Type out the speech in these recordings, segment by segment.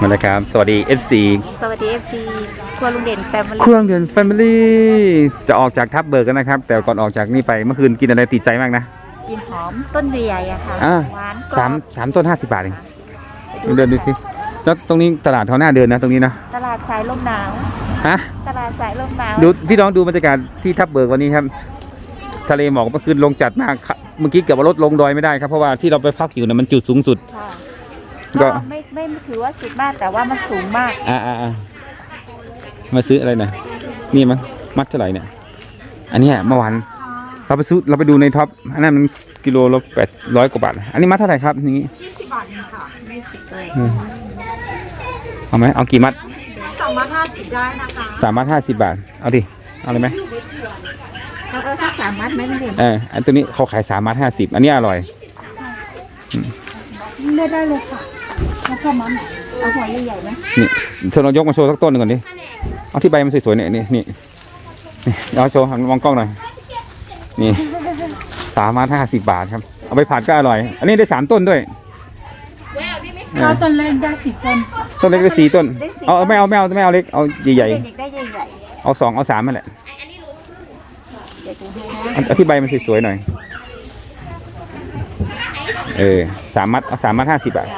มาเลยครับ สวัสดี FC สวัสดีเอฟซีครัวลุงเด่นแฟมิเคลี่รื่องเดือนแฟมิลี่จะออกจากทับเบิกกันนะครับ แต่ก่อนออกจากนี่ไปเมื่อคืนกินอะไรติดใจมากนะ กินหอมต้นใหญ่ๆอะค่ะอ่า หวานกรอบสามสามต้นห้าสิบบาทเองเดินดูสิแล้วตรงนี้ตลาดเขาหน้าเดินนะตรงนี้นะตลาดสายลมหนาว ฮะตลาดสายลมหนาวดูพี่น้องดูบรรยากาศที่ทับเบิกวันนี้ครับ ทะเลหมอกเมื่อคืนลงจัดมากครับเมื่อกี้เกือบว่ารถลงดอยไม่ได้ครับเพราะว่าที่เราไปพักอยู่นะมันจุดสูงสุด ค่ะ ก็ ก็ไม่ไม่ไม่ถือว่าสุดมากแต่ว่ามันสูงมากอ่าอ่าอ่ามาซื้ออะไรนะนี่มั้งมัดเท่าไหร่เนี่ย อันเนี้ยเมื่อวานเราไปซื้อเราไปดูในท็อปอันนั้นมันกิโลละแปดร้อยกว่าบาท อันนี้มัดเท่าไหร่ครับอย่างงี้อืมเอาไหมเอากี่มัดสองมาห้าสิบได้นะคะสามมัดห้าสิบบาท เอาดิเอาเลยไหมแล้วก็ถ้าสามมัดไหมลุงเด่นเอออันตัวนี้เขาขายสามมัดห้าสิบอันนี้อร่อยได้ได้เลยค่ะ ถ้าชอบมันเอาหัวใหญ่ๆไหมนี่เธอลองยกมาโชว์สักต้นหนึ่งก่อนดิเอาที่ใบมันสวยๆเนี่ยนี่นี่นี่เอาโชว์หันมองกล้องหน่อยนี่สามมัดห้าสิบบาทครับ เอาไปผัดก็อร่อย อันนี้ได้สามต้นด้วยเอเอาอต้นเล็กได้สิบต้นต้นเล็กได้สี่ต้นเอาเอาไม่เอาไม่เอาไม่เอาเล็กเอาใหญ่เด็กๆได้ใหญ่ๆเอาสองเอาสามนั่นแหละๆเด็กดูให้นะเอาเอาที่ใบมันสวยๆหน่อย เออสามมัดเอาสามมัดห้าสิบบาท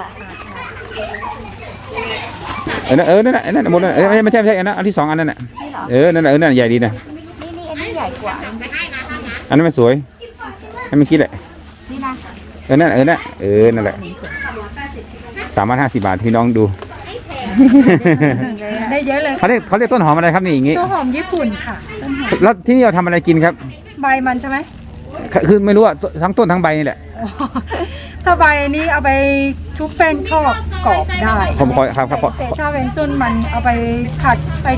เออนั่นเออนั่นน่ะไอ้นั่นหมดนั่นเออไม่ใช่ไม่ใช่อันนั้นอันที่สองอันนั้นน่ะนี่เหรอเออนั่นน่ะเออนั่นใหญ่ดีนะนี่นี่อันนี้ใหญ่กว่าอันนั้นมันสวยให้มันคิดแหละนี่นะเออนั่นเออนั่นเออนั่นแหละสามพันห้าสิบบาทพี่น้องดูได้เยอะเลยเขาเรียกเขาเรียกต้นหอมอะไรครับนี่อย่างงี้ตัวหอมญี่ปุ่นค่ะต้นหอมแล้วที่นี่เราทำอะไรกินครับ ใบมันใช่ไหมคือไม่รู้อะทั้งต้นทั้งใบนี่แหละ ถ้าใบนี้เอาไปชุบแป้งทอดกรอบได้ผมขอครับครับขอแต่ถ้าเป็นต้นมันเอาไปผัดไป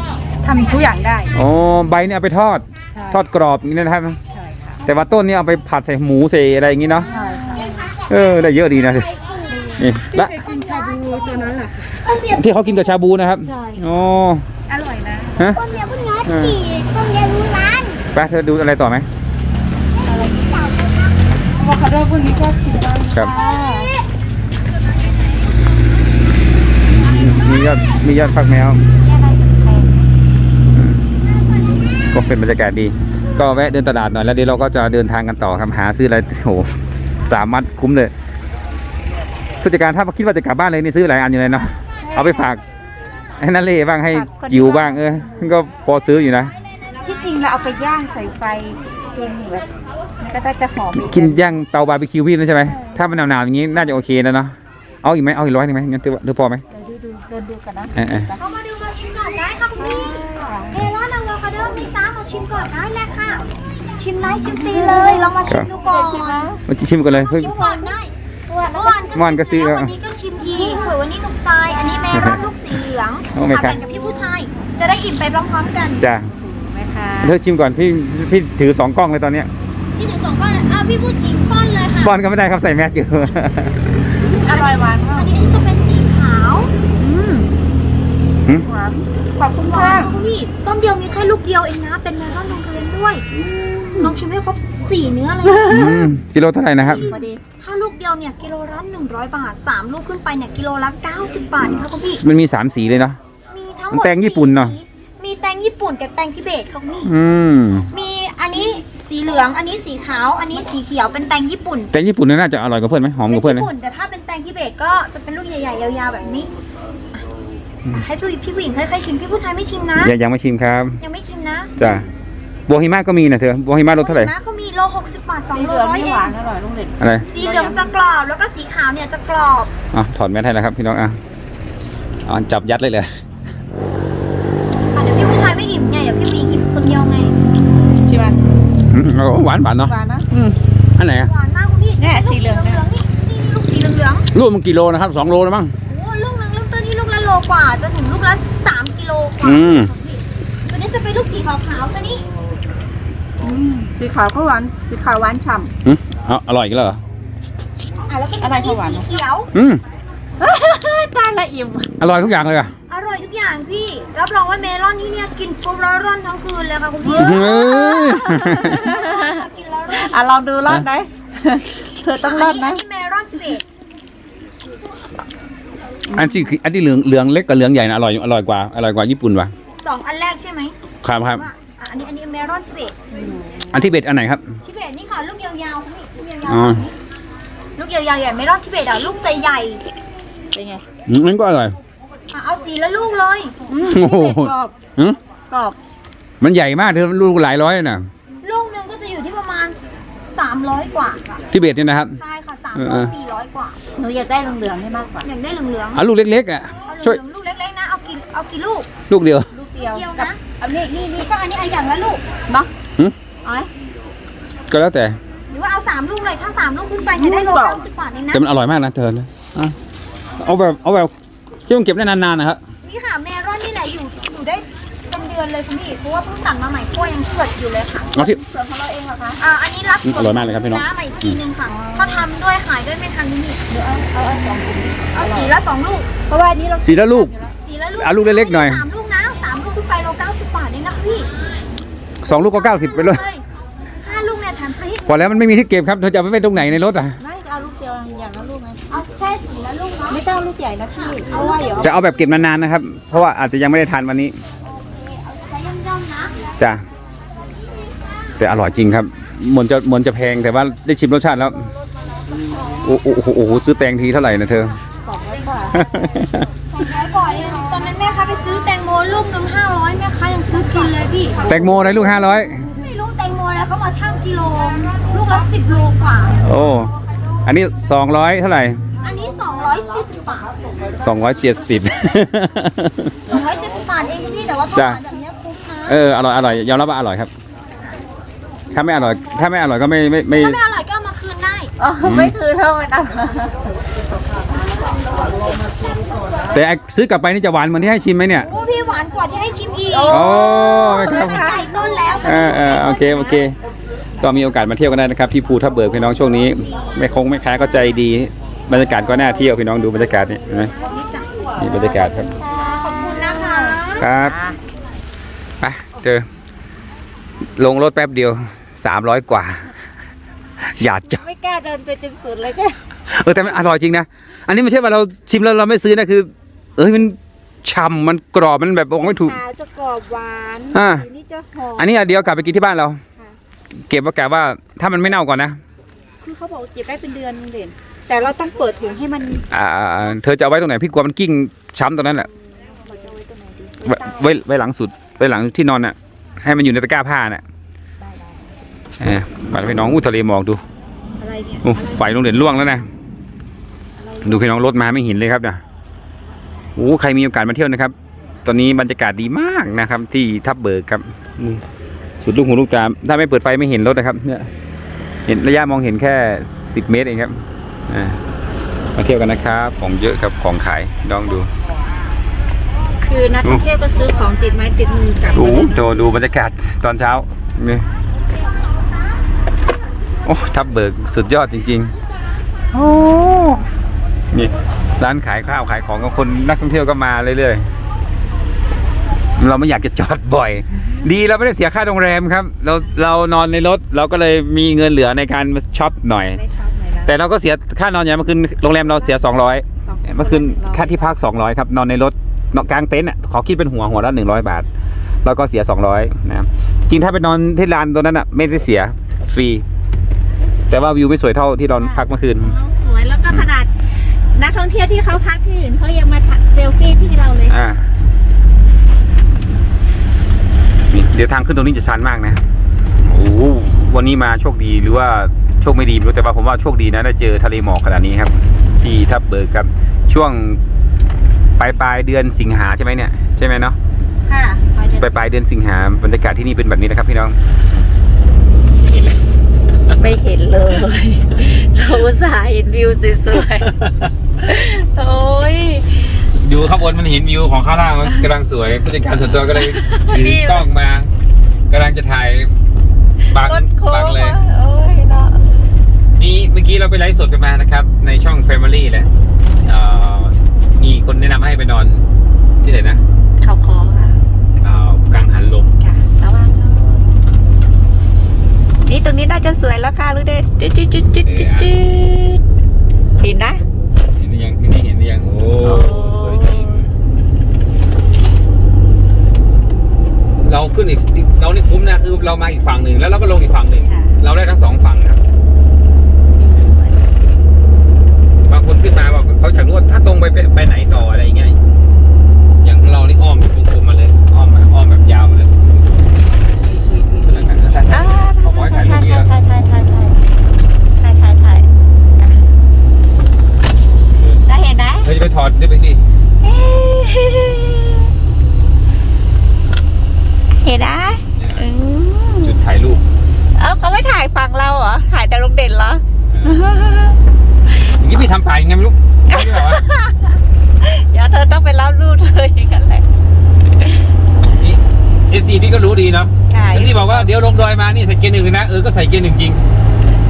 ทำทุกอย่างได้โอ้ใบเนี่ยเอาไปทอดใช่ทอดกรอบอย่างนี้นะครับ ใช่ค่ะแต่ว่าต้นเนี่ยเอาไปผัดใส่หมูใส่อะไรอย่างนี้เนาะใช่ค่ะเออได้เยอะดีนะนี่ที่ละไปกินชาบูตัวนั้นแหละที่เขากินกับชาบูนะครับโอ้อร่อยนะฮะ ต้มยำพุ่งน้อยกี่ต้มยำรู้ร้านไปเธอดูอะไรต่อไหม อะโวคาโดพวกนี้ก็ชิมได้ ครับ มียอดมียอดฟักแมว ก็เป็นบรรยากาศดี ก็แวะเดินตลาดหน่อยแล้วเดี๋ยวเราก็จะเดินทางกันต่อครับหาซื้ออะไรโอ้โหสามมัดคุ้มเลยผู้จัดการถ้าคิดว่าจะกลับบ้านเลยนี่ซื้อหลายอันอยู่เลยเนาะเอาไปฝากให้นั่นเล่บ้างให้จิ๋วบ้างเออก็พอซื้ออยู่นะที่จริงเราเอาไปย่างใส่ไฟกินแบบมัน ก็จะหอมอีกินย่างเตาบาร์บีคิวพี่นะใช่ไหมถ้ามันหนาวๆอย่างนี้น่าจะโอเคนะเนาะเอาอีกไหมเอาอีกร้อยหนึงไหมงั้นถือว่าถือพอไหมเดี๋ยวดูดูเดินดูกันนะเออเออเข้ามาดูมาชิมก่อนได้ค่ะคุณพี่เมลอนอะโวคาโดมีจ้ามาชิมก่อนได้เลยค่ะ ชิมได้ชิมตีเลยลองมาชิมดูก่อนชิมนะมาชิมกันเลยเพิ่งชิมก่อนได้เมื่อวานเมื่อวานก็ซื้อแล้ววันนี้ก็ชิมอีกเผื่อวันนี้ถูกใจ อันนี้เมลอนลูกสีเหลืองโอ้ไม่ครับ แบ่งกับพี่ผู้ชาย จะได้อิ่มไปพร้อมๆกันจ้าไหมคะเธอชิมก่อนพี่พี่ถือสองกล้องเลยตอนเนี้ย พี่ถือสองก้อนเลยอะพี่ผู้หญิงป้อนเลยค่ะป้อนก็ไม่ได้ครับใส่แมสอยู่ อร่อยหวานมาอักนนี้จะเป็นสีขาวหวานขอบคุณหวาค่ะนค่ะคุณพี่ต้มเดียวมีแค่ลูกเดียวเองนะ เป็นเมลอนลงเรียนด้วยลองชิมให้ครบสี่เนื้อเลยอืมกิโลเท่าไหร่นะครับ พอดีถ้าลูกเดียวเนี่ยกิโลละ100บาท3ลูกขึ้นไปเนี่ยกิโลละ90บาทค่ะคุณพี่ มันมีสามสีเลยเนาะ มีทั้งหมดแตงญี่ปุ่นเนอะ สี่สีมีแตงญี่ปุ่นกับแตงทิเบตค่ะคุณพี่ อืม มีอันนี้ สีเหลือง อันนี้สีขาว อันนี้สีเขียวเป็นแตงญี่ปุ่นแต่ญี่ปุ่นน่าจะอร่อยกว่าเพื่อนไหมหอมกว่าเพื่อนไหม ญี่ปุ่นแต่ถ้าเป็นแตงทิเบตก็จะเป็นลูกใหญ่ๆยาวๆแบบนี้อะให้พี่พี่ผู้หญิงค่อยๆชิมพี่ผู้ชายไม่ชิมนะ ยังยังไม่ชิมครับยังไม่ชิมนะจ้าบัวหิมะก็มีนะเธอบัวหิมะรสเท่าไหร่นะก็มีโล60บาทสี2โลเหลืองร้อยนี่เอหวานงอร่อยลุงเด่นอะไรสีเหลืองจะกรอบแล้วก็สีขาวเนี่ยจะกรอบ อะถอดแมสให้แล้วครับพี่น้องอะอะจับยัดเลยเลย หวานหวานเนาะหวานนะอันไหนอะหวานมากคุณพี่เนี่ยสีเหลืองเนี่ยนี่นี่ลูกสีเหลืองลูกมันกี่โลนะครับสองโลแล้วมั้งๆโอ้ลูกหนึงเริ่มต้นที่ลูกละโลกว่าจนถึงลูกละสามกิโลกว่าอืมตัวนี้จะเป็นลูกสีขาวๆตัวนี้สีขาวก็หวานสีขาวหวานฉ่อืมเอาอร่อยกันแล้วเหรออะแล้วก็อะไรตัวก็หวานนี้สีเขียวอืมำตาละอิ่มอร่อยทุกอย่างเลยอะ รับรองว่าเมลอนที่เนี่ยกินปุ๊บแล้วร่อนทั้งคืนเลยค่ะคุณพี่เฮ้ย กินแล้วร่อนอะลองดูรอดไหมเธอต้องรอดนะอันนี้เมลอนสเปดอันที่คืออันที่เหลืองเหลืองเล็กกับเหลืองใหญ่นะอร่อยอร่อยกว่าอร่อยกว่าญี่ปุ่นว่ะสองอันแรกใช่ไหมครับครับ ว่าอะอันนี้อันนี้เมลอนทิเบตอันที่เบ็ดอันไหนครับ ทิเบตนี่ค่ะ ลูกยาวๆนี่ลูกยาวอ๋อๆลูกยาวๆใหญ่เมลอนทิเบตอะลูกใจใหญ่เป็นไง อืมมันก็อร่อย อะเอาสีละลูกเลยโอ้โหกรอบหืมกรอบ มันใหญ่มากเธอลูกหลายร้อยเลยนะลูกหนึ่งก็จะอยู่ที่ประมาณ 300 กว่าค่ะ ที่เบ็ดเนี่ยนะครับ ใช่ค่ะเออเออ300 400กว่า หนูอยากได้เหลืองๆให้มากกว่า อย่างได้เหลืองๆเอาลูกเล็กๆอะ เอาเหช่วยลืองๆลูกเล็กๆนะ เอากี่เอากี่ลูกลูกเดียว ลูกเดียวเดียวกับนะอันนี้นี่นี่แล้วก็อันนี้เอาอย่างละลูก เนาะหืมเอ้ยก็แล้วแต่ หรือว่าเอา3ลูกเลยถ้า3ลูกขึ้นไปเนี่ยได้โลลูกเปล่า เก้าสิบบาทเองนะแต่มันอร่อยมากนะเธอนะอะเอาแบบเอาแบบ ที่มันเก็บได้นานๆนะครับนี่ค่ะเมลอนนี่แหละอยู่อยู่ได้เป็นเดือนเลยคุณพี่เพราะว่าเพิ่งตัดมาใหม่กล้วยยังสดอยู่เลยค่ะเอาที่ ส่วนของเราเองเหรอคะอ่าอันนี้รับอืมอร่อยมากเลยครับพี่น้องน้ำใหม่อีกทีนึงค่ะถ้าทำด้วยขายด้วยไม่ทันนี่เดี๋ยวเอาเอาเอาสองถุงเอาสีละสองลูกเพราะว่าอันนี้เราสีละลูก สีละลูกเอาลูกเล็กๆหน่อย สามลูกนะสามลูกขึ้นไปโลเก้าสิบบาทเองนะพี่สองลูกก็เก้าสิบไปเลยห้าลูกเนี่ยแถมฟรีพอแล้วมันไม่มีที่เก็บครับเธอจะเอาไปไว้ตรงไหนในรถอะ ต้องลูกใหญ่นะพี่เพราะว่าเดี๋ยวจะเอาแบบเก็บนานๆนะครับ เพราะว่าอาจจะยังไม่ได้ทานวันนี้เอาใช้ย่อมๆนะจ้ะแต่อร่อยจริงครับเหมือนจะเหมือนจะแพงแต่ว่าได้ชิมรสชาติแล้ว โอ้โหโอ้โหโอ้โหซื้อแตงทีเท่าไหร่นะเธอกรอบไว้กว่าสองร้อยกว่าเองตอนนั้นแม่ค้าไปซื้อแตงโมลูกหนึ่งห้าร้อยแม่ค้ายังซื้อกินเลยพี่ แตงโมอะไรลูกห้าร้อยไม่รู้แตงโมอะไรเขามาชั่งกิโล ลูกละสิบโลกว่า โอ้ อันนี้สองร้อยเท่าไหร่ อันนี้สอง ร้อยเจ็ดสิบบาทสองร้อยเจ็ดสิบสองร้อยเจ็ดสิบบาทเองพี่แต่ว่าถ้าจ้ะหวานแบบเนี้ยคุ้มนะเอออร่อยอร่อยยอมรับว่าอร่อยครับ ถ้าไม่อร่อย ถ้าไม่อร่อยก็ไม่ไม่ไม่ถ้าไม่อร่อยก็เอามาคืนได้อ๋อไม่คือเท่าไหร่นะแต่ไอ้ซื้อกลับไปนี่จะหวานเหมือนที่ให้ชิมไหมเนี่ยโอ้พี่หวานกว่าที่ให้ชิมอีกโอ้ไม่ครับไม่ใส่ต้นแล้วเออเออโอเคโอเค ก็มีโอกาสมาเที่ยวกันได้นะครับ ที่ภูทับเบิกพี่น้องช่วงนี้ไม่คงไม่ค้าก็ใจดี บรรยากาศก็น่าเที่ยวพี่น้องดูบรรยากาศนี่เห็นไหมนี่จ้ะนี่บรรยากาศครับ ขอบคุณนะคะครับไปเจอ ลงรถแป๊บเดียวสามร้อยกว่า อยากจะไม่กล้าเดินไปจนสุดเลยใช่เออแต่มันอร่อยจริงนะ อันนี้ไม่ใช่ว่าเราชิมแล้วเราไม่ซื้อนะคือ เอ้ยมันฉ่ำมันกรอบมันแบบบอกไม่ถูก ขาวจะกรอบหวานอ่า สีนี่จะหอมอันนี้อะเดี๋ยวกลับไปกินที่บ้านเรา ค่ะเก็บว่ากะว่าถ้ามันไม่เน่าก่อนนะ คือเขาบอกเก็บได้เป็นเดือนเด่น แต่เราต้องเปิดถุงให้มันอ่าเธอจะเอาไว้ตรงไหนพี่กลัวมันกิ้งช้ำตรงนั้นแหละเราจะเอาไว้ตรงไหนดีไว้ไว้ไว้หลังสุดไว้หลังที่นอนน่ะ ให้มันอยู่ในตะกร้าผ้าน่ะได้ได้เออไปพี่น้องอู้ทะเลหมอกดูอะไรเนี่ยโอ้ไฟลงเด่นล่วงแล้วนะอะไรดูพี่น้องรถมาไม่เห็นเลยครับนะโอ้ใครมีโอกาสมาเที่ยวนะครับ ตอนนี้บรรยากาศดีมากนะครับ ที่ทับเบิกครับนี่สุดลูกหูลูกตาถ้าไม่เปิดไฟไม่เห็นรถนะครับ เนี่ย เห็นระยะมองเห็นแค่สิบเมตรเองครับอ่า มาเที่ยวกันนะครับของเยอะครับของขายลองดู คือนักท่องเที่ยวก็ซื้อของติดไม้ติดมือกลับโอ้มาโหเลยโจดูบรรยากาศตอนเช้านี่โอ้ทับเบิกสุดยอดจริงๆโอ้นี่ร้านขายข้าวขายของกับคนนักท่องเที่ยวก็มาเรื่อยๆ เราไม่อยากจะจอดบ่อย ดีเราไม่ได้เสียค่าโรงแรมครับ เราเรานอนในรถเราก็เลยมีเงินเหลือในการมาช็อปหน่อย ได้ชอบไหมล่ะแต่เราก็เสียค่านอนอย่างเมื่อคืนโรงแรมเราเสีย 200สองเมื่อคืนค่าที่พัก 200 ครับ นอนในรถนอนกลางเต็นท์อะขอคิดเป็นหัวหัวละ100 บาท แล้วก็เสีย 200นะครับจริงถ้าไปนอนที่ลานตัวนั้นอะไม่ได้เสียฟรี แต่ว่าวิวไม่สวยเท่าที่เราพักเมื่อคืนเขาสวยแล้วก็ขนาดนักท่องเที่ยวที่เขาพักที่อื่นเขายังมาถ่ายเซลฟี่ที่เราเลยอ่านี่เดี๋ยวทางขึ้นตรงนี้จะชันมากนะโอ้โหวันนี้มาโชคดีหรือว่า โชคไม่ดีไม่รู้แต่ว่าผมว่าโชคดีนะได้เจอทะเลหมอกขนาดนี้ครับ ที่ทับเบิกครับ ช่วงปลายปลายๆเดือนสิงหาใช่ไหมเนี่ยใช่ไหมเนาะค่ะปลายปลายๆเดือนสิงหาบรรยากาศที่นี่เป็นแบบนี้นะครับพี่น้องไม่เห็นเลยเราอุตส่าห์เห็นวิวสวยๆโอ้ยอยู่ข้างบนมันเห็นวิวของข้างล่างมันกำลังสวยผู้จัดการส่วนตัวก็เลยถือนี่กล้องมากำลังจะถ่ายบังรถโค้บังงเลยอะโอ้ยเนี้เมื่อกี้เราไปไลฟ์สดกันมานะครับ ในช่อง Family แหละมีคนแนะนำให้ไปนอนที่ไหนนะเขาคอค่ะกลางหันลมค่ะระวังนี่ตรงนี้น่าจะสวยแล้วค่ะลูกเด็ดจุดจุดจุดจุดจุดเห็นนะเห็นยังนี่เห็นยังโอ้สวยจริงเราขึ้นอีกเรานี่คุ้มนะคือเรามาอีกฝั่งหนึ่งแล้วเราก็ลงอีกฝั่งหนึ่งเราได้ทั้งสองฝั่งครับ บางคนขึ้นมาบอกเขาอยากรู้ว่าถ้าตรงไปไปไหนต่ออะไรอย่างเงี้ยอย่างของเรานี่อ้อมเป็นวงกลมมาเลยอ้อมมาอ้อมแบบยาวมาเลยเป็นอะไรกันนะ อ่า เขาบอกให้ถ่ายรูปเยอะ ถ่ายถ่ายถ่ายถ่ายถ่ายถ่ายถ่ายอะได้เห็นไหม เราจะไปถอดนี่ไปดิ เห็นนะอืม จุดถ่ายรูป เอ้าเขาไม่ถ่ายฝั่งเราเหรอ ถ่ายแต่ลงเด่นเหรอ อย่างนี้พี่ทำป่ายังไงไม่รู้ไม่รู้เหรอวะ เดี๋ยวเธอต้องไปรับรูปเธออย่างนั้นแหละ นี่เอฟ ซีนี่ก็รู้ดีเนาะค่ะเอฟซีบอกว่าเดี๋ยวลงดอยมานี่ใส่เกียร์หนึ่งเลยนะเออก็ใส่เกียร์หนึ่งจริง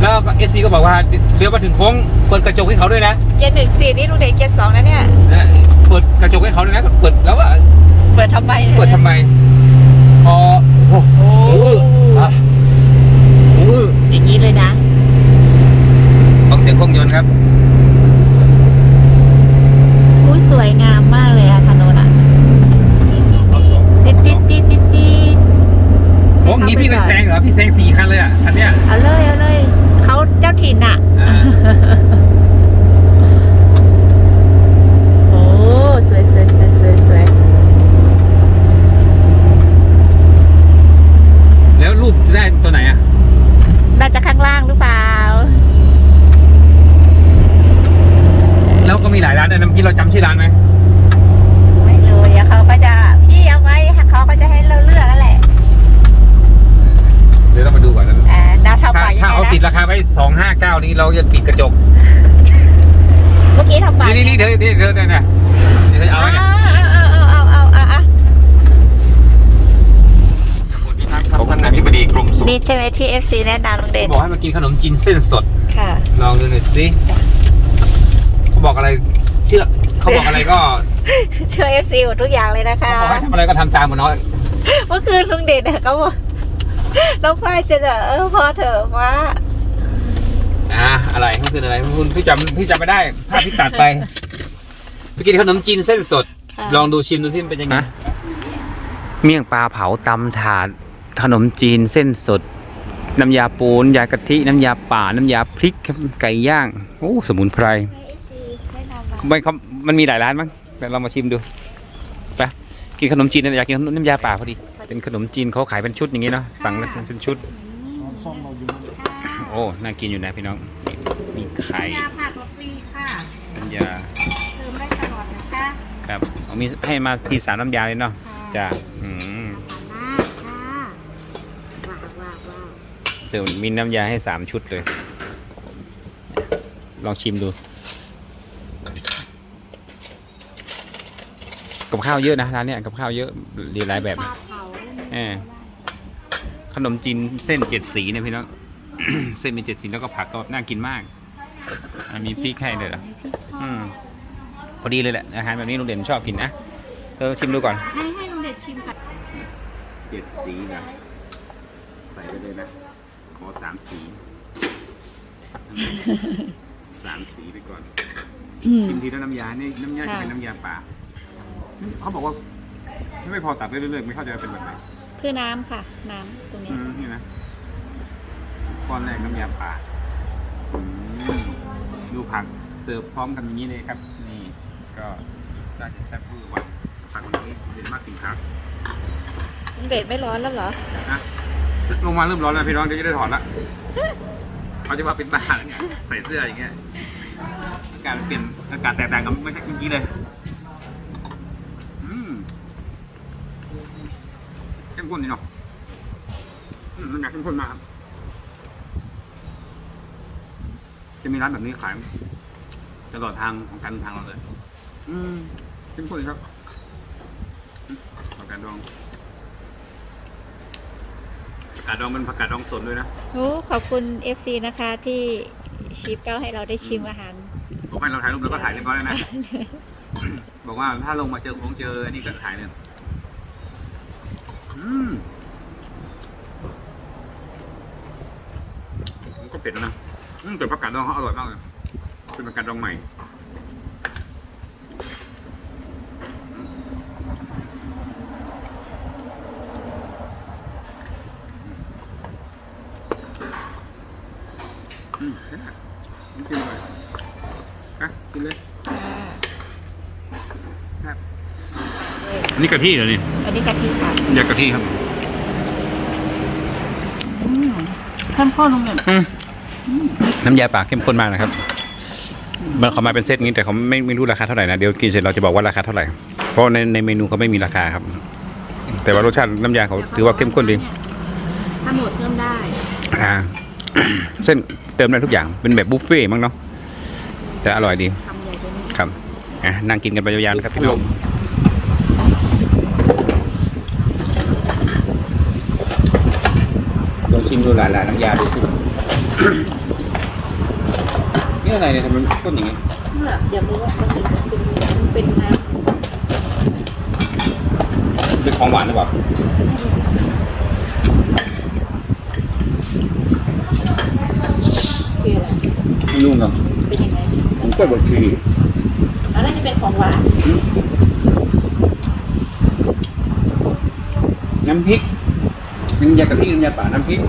แล้วก็เอฟซีก็บอกว่าเดี๋ยวมาถึงโค้งเปิดกระจกให้เขาด้วยนะเกียร์หนึ่งสี่นี่ลุงเด่นเกียร์สองนะเนี่ยนะเปิดกระจกให้เขาด้วยนะเปิดแล้วว่าเปิดทำไมเปิดทำไมพอโอ้โหอะโอ้โห อย่างนี้เลยนะ ฟังเสียงเครื่องยนต์ครับ อุ้ยสวยงามมากเลยอะถนนอะติดติดติดติดติด โอ้งี้พี่ก็แซงเหรอพี่แซงสี่คันเลยอะคันเนี้ย เอาเลยเอาเลยเขาเจ้าถิ่นอะ อ่า โอ้สวยสวยสวยสวยสวย แล้วรูปจะได้ตัวไหนอะ น่าจะข้างล่างหรือเปล่า แล้วก็มีหลายร้านด้วยนะเมื่อกี้เราจำชื่อร้านไหม ไม่รู้เดี๋ยวเขาก็จะพี่เอาไว้เขาก็จะให้เราเลือกนั่นแหละ เดี๋ยวต้องมาดูก่อนนะ อ่าดาวเท่า ถ้า ป่ายัง ถ้า ไง เอาติด นะ ราคาไว้สองห้าเก้านี้เราจะปิดกระจก เมื่อกี้เท่าป่า นี่นี่นี่เธอนี่เธอเนี่ยนะเดี๋ยวเธอเอาไว้เนี่ย เอาเอาเอาเอาเอาเอา เขาท่านนายพิบดีกรมสุข นี่ใช่ไหมที่ FC แนะนำลุงเด่นเขาบอกให้มากินขนมจีนเส้นสด ค่ะ ลองดูหน่อยสิเขาบอกอะไรเชื่อเขาบอกอะไรก็เชื่อ FC หมดทุกอย่างเลยนะคะเขาบอกให้ทำอะไรก็ทำตามกันเนาะเมื่อคืนลุงเด่นเนี่ยเขาบอกน้องฝ้ายจะเออพอเถอะว่าอ่าอะไรเมื่อคืนอะไรเมื่อคืนพี่จำพี่จำไม่ได้ภาพที่ตัดไปไปกินขนมจีนเส้นสดค่ะลองดูชิมดูที่มันเป็นยังไงเมี่ยงปลาเผาตำถาด ขนมจีนเส้นสด น้ำยาปูนยากะทิน้ำยาป่าน้ำยาพริกครับไก่ย่างโอ้สมุนไพรมันเขามันมีหลายร้านมั้งแต่เรามาชิมดูไปกินขนมจีนนะอยากกินน้ำยาป่าพอดี เป็นขนมจีนเขาขายเป็นชุดอย่างงี้เนาะสั่งเป็นชุดโอ้น่ากินอยู่นะพี่น้องนี่มีไข่ยาผักลฟรีค่ะน้ำยาเติมได้ตลอดนะคะครับเอามีให้มาทีสามน้ำยาเลยเนาะจ้าอืมมากค่ะว้าวว้าวว้าว เดี๋ยวมีน้ำยาให้สามชุดเลย ลองชิมดู กับข้าวเยอะนะร้านเนี้ยกับข้าวเยอะดีหลายแบบ ปลาเผาเออ ขนมจีนเส้นเจ็ดสีเนี่ยพี่น้อง เส้นมีเจ็ดสีแล้วก็ผักก็น่ากินมากอะมีพริกให้เลยเหรออืมพอดีเลยแหละอาหารแบบนี้ลุงเด่นชอบกินนะเธอชิมดูก่อน ให้ให้ลุงเด็ดชิมค่ะเจ็ดสีนะ ใส่ไปเลยนะ ขอสามสีสามสีไปก่อน ชิมทีแล้วน้ำยานี่น้ำยาจะเป็นน้ำยาป่าเขาบอกว่าไม่พอตัดได้เรื่อยๆไม่เข้าใจว่าเป็นแบบไหนคือน้ำค่ะ น้ำตรงนี้อืมนี่นะก้อนแรกน้ำยาป่าอืมดูผักเสิร์ฟพร้อมกันอย่างนี้เลยครับ นี่ก็น่าจะแซ่บเวอร์ว่ะผักวันนี้เด่นมากจริงครับลุงเด่นไม่ร้อนแล้วเหรอนะ ลงมาเริ่มร้อนแล้วพี่น้องเดี๋ยวจะได้ถอดละเขาจะว่าเป็นบ้าแล้วเนี่ยใส่เสื้ออย่างเงี้ยอากาศเปลี่ยนอากาศแตกต่างกันไม่ใช่เมื่อกี้เลยอืมเข้มข้นดีเนาะอืมน้ำยาเข้มข้นมากจะมีร้านแบบนี้ขายตลอดทางของการเดินทางเราเลย อืมเข้มข้นครับตักกาดดอง กกาดดองเป็นผักกาดดองสดด้วยนะโอ้ขอบคุณ FC นะคะที่ชิปเก้าให้เราได้ชิมอาหาร บอกให้เราถ่ายรูปแล้วก็ถ่ายเรียบร้อยแล้วนะ บอกว่าถ้าลงมาเจอของเจออันนี้ก็ถ่ายเลยอืมมันก็เผ็ดแล้วนะอืมแต่ผักกาดดองเขาอร่อยมากเลยเป็นผักกาดดองใหม่ อั นนี้กะทิเหรอนี่อันนี้กะทิค่ะยากะทิครับข้นข้นลงเนี่ยอืมน้ำยาป่าเข้มข้นมากนะครับ มันเขามาเป็นเซตนี้แต่เขาไม่ไม่รู้ราคาเท่าไหร่นะเดี๋ยวกินเสร็จเราจะบอกว่าราคาเท่าไหร่ เพราะในในเมนูเขาไม่มีราคาครับ แต่ว่ารสชาติน้ำยาเขาถือว่าเข้มข้นดีถ้าหมดเพิ่มได้ อ่า เส้นเติมได้ทุกอย่างเป็นแบบบุฟเฟ่ต์มั้งเนาะแต่อร่อยดีทำใหญ่กว่านี้ครับอะนั่งกินกันไปยาวๆนะครับพี่ลมลอง ชิมดูหลาย ๆ น้ำยาดูสินี่อะไรเนี่ยทำไมมันข้นอย่างงี้แบบอย่ารู้ว่ามันเป็นน้เป็นของหวานหรือเปล่าำคืออะไรไม่รู้ครับเป็นยังไงผมกล้วยบดชีอันนั้นจะเป็นของหวานน้ำพริกน้ำยากะทิน้ำยาป่าน้ำพริก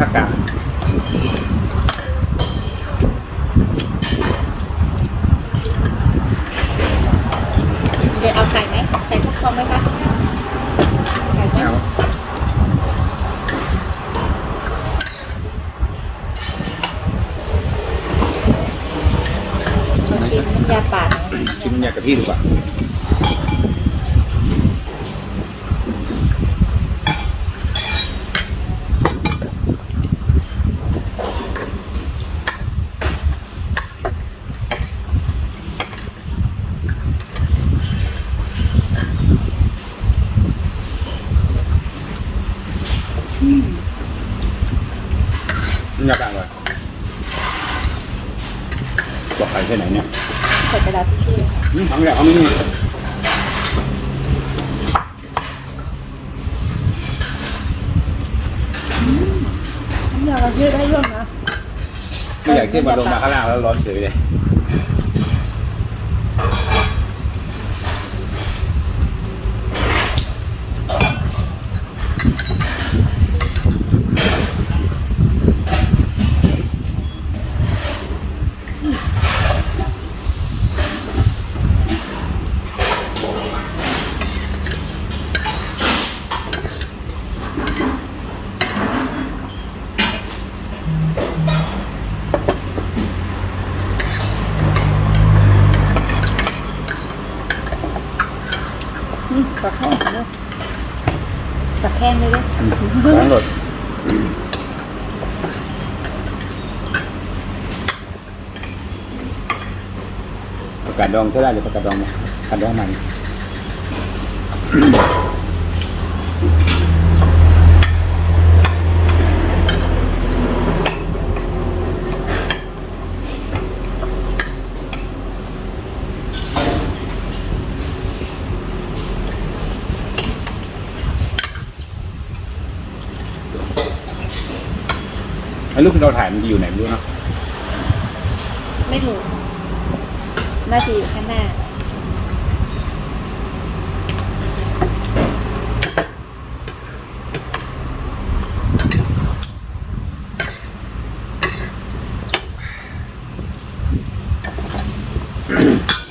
บดคนภาคกลางเดี๋ยวเอาไข่ไหมไข่ทุกฟองไหมคะไข่ไหมเอาเราชิมน้ำยาป่าหน่อยชิมน้ำยากะทิดีกว่า น้ำยาป่าอร่อยบอกใครที่ไหนเนี่ยใส่กระดาษทิชชู่อืมทำแบบเอาไม่นี่น้ำยากะทิได้เรื่องนะไม่อยากเชื่อมาลงมาข้างล่างแล้วร้อนเฉยเลย ปลาแห้งเลยตะแคงเลยดิร้อนหมดประกาศดองก็ได้หรือประกาศดองไหมประกาศดองมัน รูปที่เราถ่ายมันจะอยู่ไหนไม่รู้เนอะไม่รู้น่าจะอยู่ข้างหน้า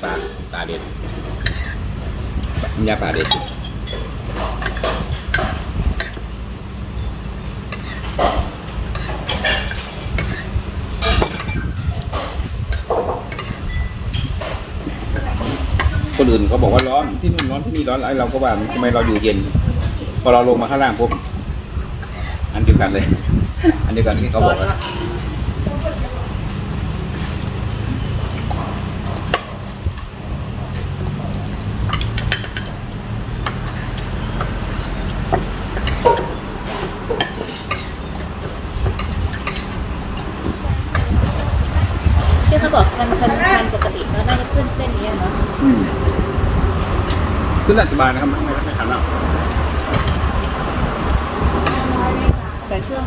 ปลาปลาเด็ดน้ำยาปลาเด็ดคนอื่นเขา บอกว่าร้อนที่นู่นร้อนที่นี่ร้อนไอ้เราก็ว่าทำไมเราอยู่เย็น พอเราลงมาข้างล่างปุ๊บอันเดียวกันเลย อันเดียวกันที่เขาบอกอะที่เขาบอกชันชันชันปกติแล้วน่าจะขึ้นเส้นนี้อะเนาะอืม ขึ้นราชบาลนะครับไม่ไม่ไม่ทันหรอกแต่ช่วง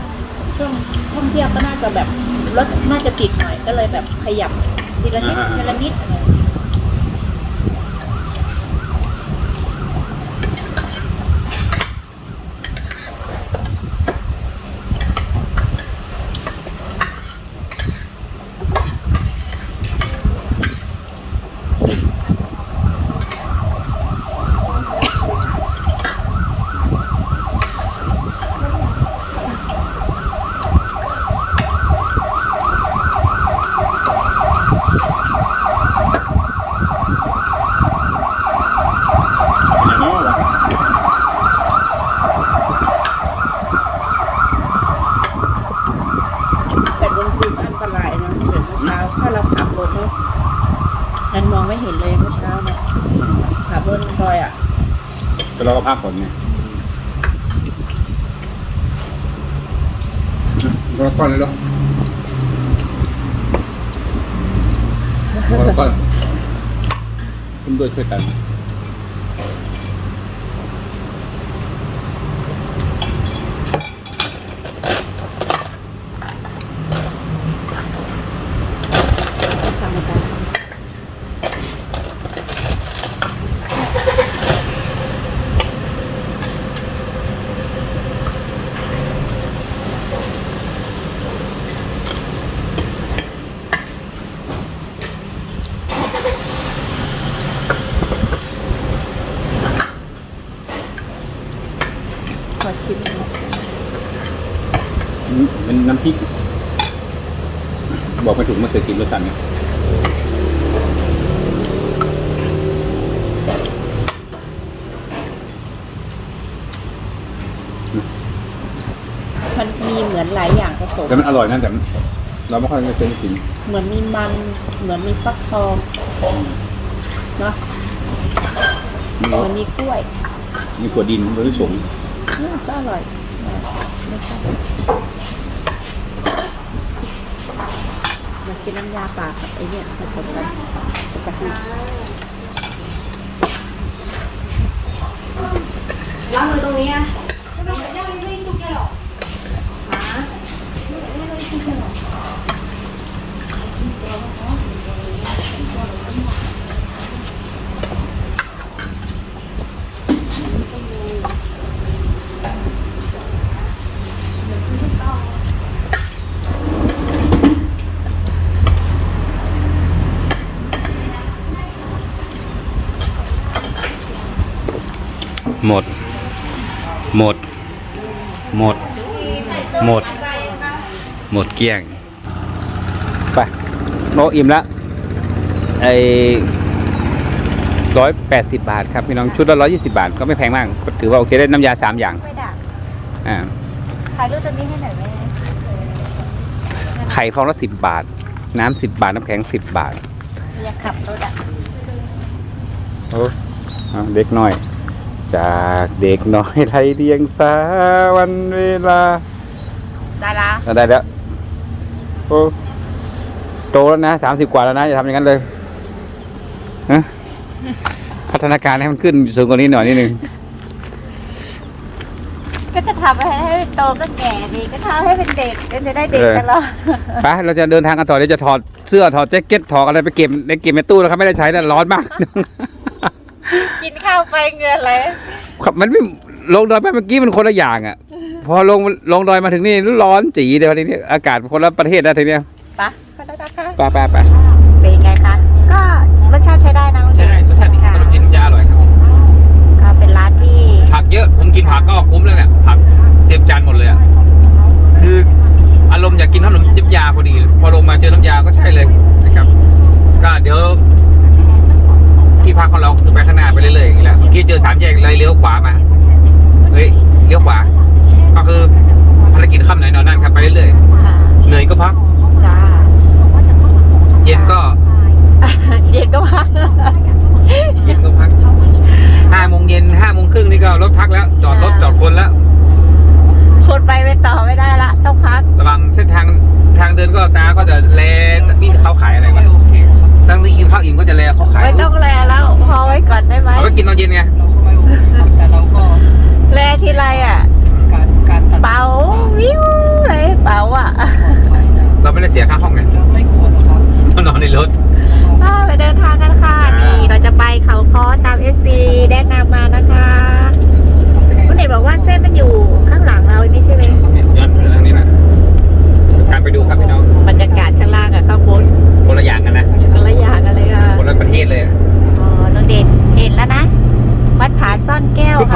ช่วงท่องเที่ยวก็น่าจะแบบรถน่าจะติดหน่อยก็เลยแบบขยับทีละนิดทีละนิดอะไร นันมองไม่เห็นเลยเมื่อเช้าเนี่ยขาบนดอยอะ ก็เราก็พักผ่อนไงเราก้อนเลยหรอเราก้อนคุณด้วยช่วยกันขอชิมหน่อย เป็นน้ำพริก บอกไม่ถูกไม่เคยกินรสชาติเนี่ยมันมีเหมือนหลายอย่างผสมแต่มันอร่อยนะแต่เราไม่ค่อยเคยกินเหมือนมีมัน เหมือนมีฟักทองเนาะเหมือนมีกล้วย มีถั่วดินหรือสงอืมก็อร่อยอ่าไม่ใช่อยา กินน้ำยาปากกับไอ้เนี่ยผสมกันกะทิ ล้างมือตรงนี้อะ หมด หมด หมด หมด หมดเกลี้ยง ไปโนอิ่มละไอร้อยแปดสิบบาทครับพี่น้องชุดละร้อยยี่สิบาทก็ไม่แพงมากก็ถือว่าโอเคได้น้ำยาสามอย่างไม่ด่าอ่าถ่ายรูปตรงนี้ให้หน่อยไหมไข่ฟองละสิบบาท น้ำสิบบาท น้ำแข็งสิบบาทอยากขับรถอะโอ้เอาเด็กน้อย จากเด็กน้อยไทยเดียงสาวันเวลา ได้ละเอาได้แล้วโอ้โตแล้วนะสามสิบกว่าแล้วนะอย่าทำอย่างนั้นเลยฮะพัฒนาการให้มันขึ้นสูงกว่านี้หน่อยนิดนึงก็จะทำให้ให้โตก็แก่ดีก็ทำให้เป็นเด็กก็จะได้เด็กตลอดไปเราจะเดินทางกันต่อเดี๋ยวจะถอดเสื้อถอดแจ็คเก็ตถอดอะไรไปเก็บในเก็บในตู้แล้วครับไม่ได้ใช้นะร้อนมาก กินข้าวไปเงินเลยครับมันไม่ลงดอยไปเมื่อกี้มันคนละอย่างอะ พอลงลงดอยมาถึงนี่ร้อนจีเดียวทีนี้อากาศคนละประเทศแล้วทีเนี้ยปะไปแล้วนะคะไปไปไป ก็พัก จ้า เย็นก็เย็นก็พักเย็นก็พักห้าโมงเย็นห้าโมงครึ่งนี่ก็รถพักแล้ว จอดรถจอดคนแล้ว คนไปไปต่อไม่ได้ละ ต้องพัก ระวังเส้นทางทางเดินก็ตาก็จะแลนี่เขาขายอะไรวะตั้งที่กินข้าวอิ่มก็จะแลเขาขายไม่ต้องแลแล้วพอไว้ก่อนได้ไหมเอาไปกินตอนเย็นไงแต่เราก็แลทีไรอะ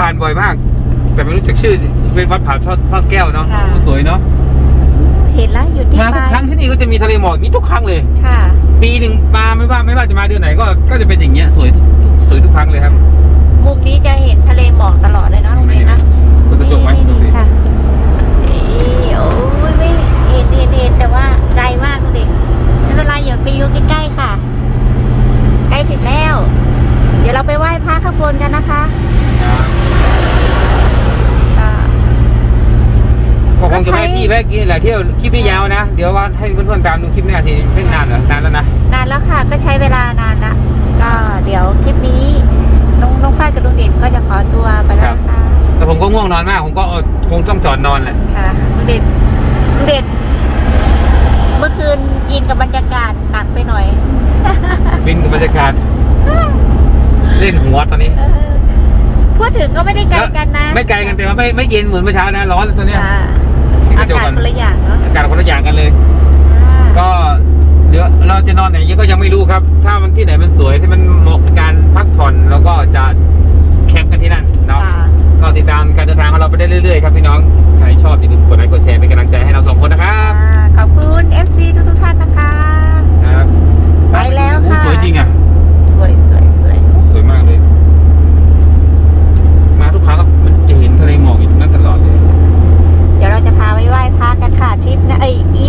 านบ่อยมาก แต่ไม่รู้จักชื่อเป็นวัดผาทอดทอดแก้วเนาะค่ะสวยเนาะเห็นแล้วอยู่ที่มาทุกครั้งที่นี่ก็จะมีทะเลหมอกนี้ทุกครั้งเลย ค่ะปีหนึ่งมาไม่ว่าไม่ว่าจะมาเดือนไหนก็ก็จะเป็นอย่างเงี้ยสวยทุกสวยทุกครั้งเลยครับมุมนี้จะเห็นทะเลหมอกตลอดเลยเนาะตรงนี้นะคุณกระจกไหมดูสิค่ะนี่โอ้ยไม่เห็นเห็นเห็นแต่ว่าไกลมากเลยไม่เป็นไรอย่าไปอยู่ใกล้ๆค่ะ ใกข้างบนกันนะคะก็ ก็ค งจะแวะที่แวะกินแหละเที่ยวคลิปนี้ยาวนะ เดี๋ยวว่าให้เพื่อนๆตามดูคลิปหน้าทีเพิ่งนานเหรอนานแล้วนะนานแล้วค่ะ ก็ใช้เวลานานละก็เดี๋ยวคลิปนี้น้องน้องฝ้ายกับลุงเด่นก็จะขอตัวไปแล้วนะคะแต่ผมก็ง่วงนอนมาก ผมก็คงต้องจอดนอนแหละค่ะลุงเด่นลุงเด่นเมื่อคืนอินกับบรรยากาศหนักไปหน่อย ฟินกับบรรยากาศ เล่นหัวตอนนี้เออพูดถึงก็ไม่ได้ไกลกันนะ ไม่ไกลกันแต่ว่าไม่ไม่เย็นเหมือนเมื่อเช้านะ ร้อนตอนเนี้ยจ้าที่ กอาระจกกาศกันคนละอย่างเนาะอากาศคนละอย่างกันเลยอ่าก็เดี๋ยวเราจะนอนไหนก็ยังไม่รู้ครับ ถ้ามันที่ไหนมันสวยที่มันเหมาะกับการพักผ่อนเราก็จะแคมป์กันที่นั่นเนาะจ้าก็ติดตามการเดินทางของเราไปได้เรื่อยๆครับพี่น้อง ใครชอบอย่าลืมกดไลค์กดแชร์เป็นกำลังใจให้เราสองคนนะครับอ่าขอบคุณ FC ทุกๆท่าน a 一